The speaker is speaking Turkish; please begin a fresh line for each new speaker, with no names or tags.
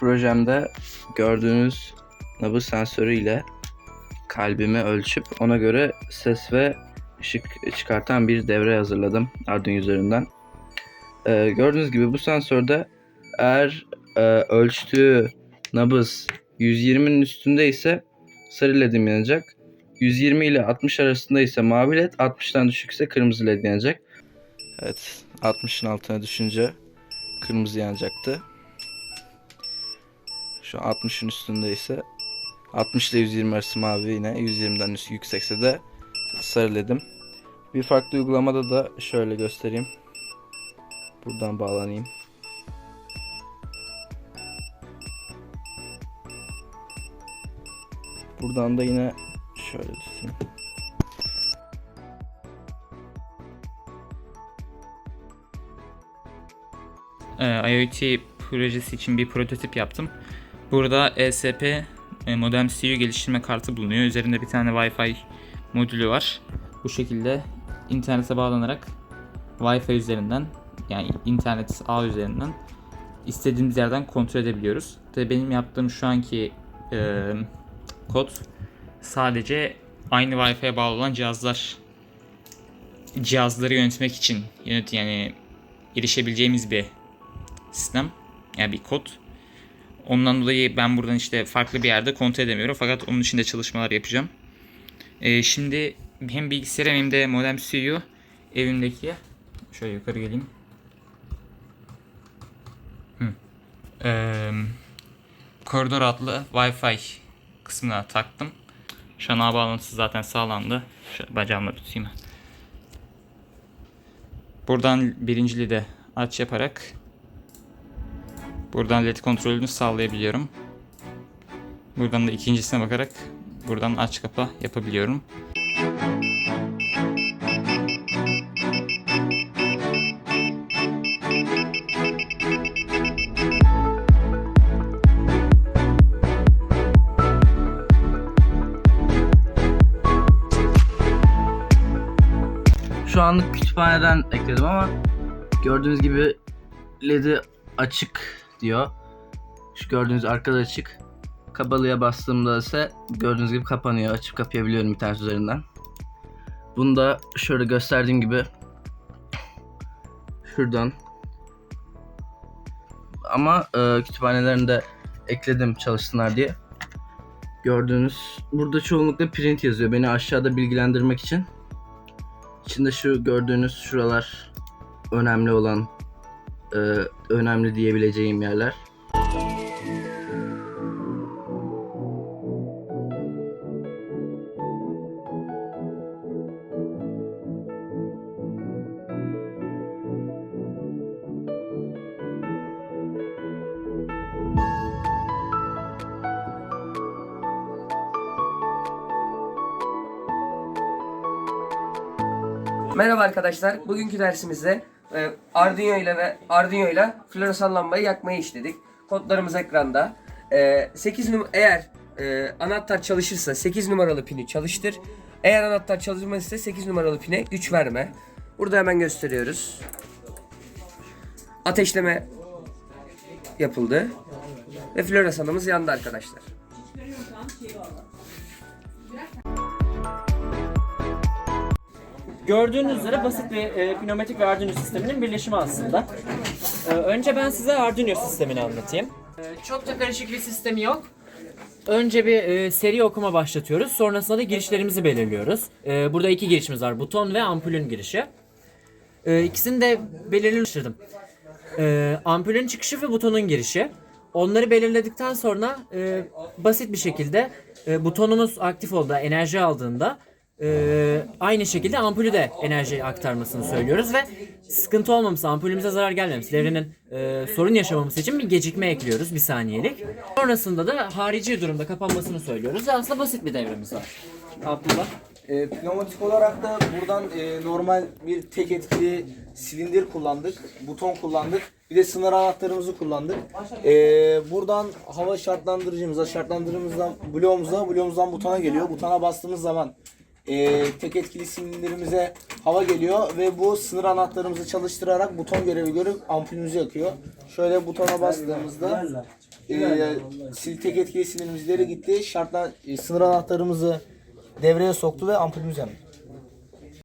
projemde gördüğünüz nabız sensörü ile kalbimi ölçüp ona göre ses ve ışık çıkartan bir devre hazırladım Arduino üzerinden. Ee, gördüğünüz gibi bu sensörde eğer e, ölçtüğü nabız 120'nin üstünde ise sarı ledim yanacak. 120 ile 60 arasında ise mavi led, 60'tan düşükse kırmızı led yanacak. Evet, 60'ın altına düşünce kırmızı yanacaktı. Şu an 60'ın üstünde ise 60 ile 120 arası mavi yine 120'den üst yüksekse de sarı ledim. Bir farklı uygulamada da şöyle göstereyim. Buradan bağlanayım. Buradan da yine şöyle tutayım.
e, IoT projesi için bir prototip yaptım. Burada ESP e, modem CU geliştirme kartı bulunuyor. Üzerinde bir tane Wi-Fi modülü var. Bu şekilde internete bağlanarak Wi-Fi üzerinden yani internet ağ üzerinden istediğimiz yerden kontrol edebiliyoruz. Tabii benim yaptığım şu anki e, kod sadece aynı Wi-Fi'ye bağlı olan cihazlar cihazları yönetmek için yönet yani erişebileceğimiz bir sistem. Yani bir kod. Ondan dolayı ben buradan işte farklı bir yerde kontrol edemiyorum. Fakat onun için de çalışmalar yapacağım. Ee, şimdi hem bilgisayarım hem de modem CU evimdeki şöyle yukarı geleyim. Ee, koridor adlı Wi-Fi kısmına taktım. Şu an ağ bağlantısı zaten sağlandı. Şöyle bacağımla tutayım. Buradan birinciliği de aç yaparak Buradan led kontrolünü sağlayabiliyorum. Buradan da ikincisine bakarak buradan aç kapa yapabiliyorum.
Şu anlık kütüphaneden ekledim ama gördüğünüz gibi LED'i açık diyor. Şu gördüğünüz arkada açık. Kabalıya bastığımda ise gördüğünüz gibi kapanıyor. Açıp kapayabiliyorum internet üzerinden. Bunu da şöyle gösterdiğim gibi şuradan ama e, kütüphanelerinde ekledim çalışsınlar diye. Gördüğünüz burada çoğunlukla print yazıyor beni aşağıda bilgilendirmek için. İçinde şu gördüğünüz şuralar önemli olan e, önemli diyebileceğim yerler.
Merhaba arkadaşlar. Bugünkü dersimizde e, Arduino ile ve Arduino ile floresan lambayı yakmayı işledik. Kodlarımız ekranda. E, 8 num eğer e, anahtar çalışırsa 8 numaralı pini çalıştır. Eğer anahtar çalışmazsa 8 numaralı pine 3 verme. Burada hemen gösteriyoruz. Ateşleme yapıldı. Ve floresanımız yandı arkadaşlar.
Gördüğünüz üzere basit bir e, pneumatik ve Arduino sisteminin birleşimi aslında. E, önce ben size Arduino sistemini anlatayım. E, çok da karışık bir sistemi yok. Önce bir e, seri okuma başlatıyoruz. Sonrasında da girişlerimizi belirliyoruz. E, burada iki girişimiz var. Buton ve ampulün girişi. E, ikisini de belirlemiştirdim. E, ampulün çıkışı ve butonun girişi. Onları belirledikten sonra e, basit bir şekilde e, butonumuz aktif olduğunda, enerji aldığında e, aynı şekilde ampulü de enerji aktarmasını söylüyoruz ve sıkıntı olmaması, ampulümüze zarar gelmemesi, devrenin e, sorun yaşamaması için bir gecikme ekliyoruz bir saniyelik. Sonrasında da harici durumda kapanmasını söylüyoruz ve aslında basit bir devremiz var. Abdullah.
E, pneumatik olarak da buradan e, normal bir tek etkili silindir kullandık, buton kullandık, bir de sınır anahtarımızı kullandık. E, buradan hava şartlandırıcımıza, şartlandırıcımızdan bloğumuza, bloğumuzdan butona geliyor. Butona bastığımız zaman e, tek etkili silindirimize hava geliyor ve bu sınır anahtarımızı çalıştırarak buton görevi görüp ampulümüzü yakıyor. Şöyle butona bastığımızda e, sil tek etkili silindirimiz ileri gitti. Şartlan e, sınır anahtarımızı devreye soktu ve ampulümüz yandı.